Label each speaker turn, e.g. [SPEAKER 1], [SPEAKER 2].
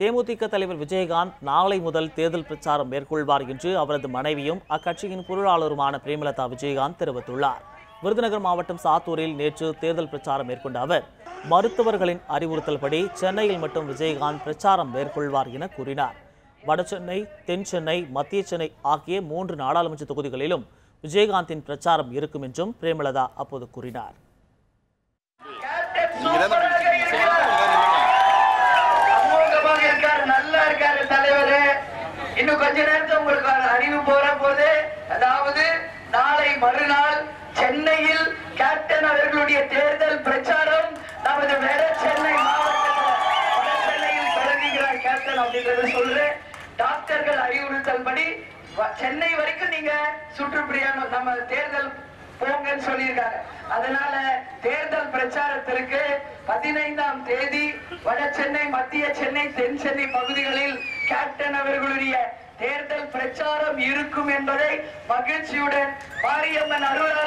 [SPEAKER 1] தேமுதிக தலைவர் விஜயகாந்த் நாளை முதல் தேர்தல் பிரச்சாரம் மேற்கொள்வார் என்று அவரது மனைவியும் அக்கட்சியின் பொருளாளருமான பிரேமலதா விஜயகாந்த் தெரிவித்துள்ளார். விருதுநகர் மாவட்டம் சாத்தூரில் நேற்று தேர்தல் பிரச்சாரம் மேற்கொண்ட அவர் மருத்துவர்களின் அறிவுறுத்தல்படி சென்னையில் மட்டும் விஜயகாந்த் பிரச்சாரம் மேற்கொள்வார் என கூறினார். வடசென்னை தென் சென்னை மத்திய சென்னை ஆகிய மூன்று நாடாளுமன்ற தொகுதிகளிலும் விஜயகாந்தின் பிரச்சாரம் இருக்கும் என்றும் பிரேமலதா அப்போது கூறினார்.
[SPEAKER 2] இன்னும் கொஞ்ச நேரத்தில் உங்களுக்கு அறிவு போற போது அதாவது நாளை மறுநாள் சென்னையில் கேப்டன் அவர்களுடைய தேர்தல் பிரச்சாரம் நமது வேற சென்னை மாவட்டத்தில் சென்னையில் தொடங்குகிறார் கேப்டன் அப்படின்றத சொல்றேன். டாக்டர்கள் அறிவுறுத்தல் படி சென்னை வரைக்கும் நீங்க சுற்றுப்பிரயாணம் நம்ம தேர்தல் போங்கன்னு சொல்லியிருக்காங்க அதனால தேர்தல் பிரச்சாரத்திற்கு பதினைந்தாம் தேதி வட சென்னை மத்திய சென்னை தென் சென்னை பகுதிகளில் கேப்டன் அவர்களுடைய தேர்தல் பிரச்சாரம் இருக்கும் என்பதை மகிழ்ச்சியுடன் மாரியம்மன் அருள்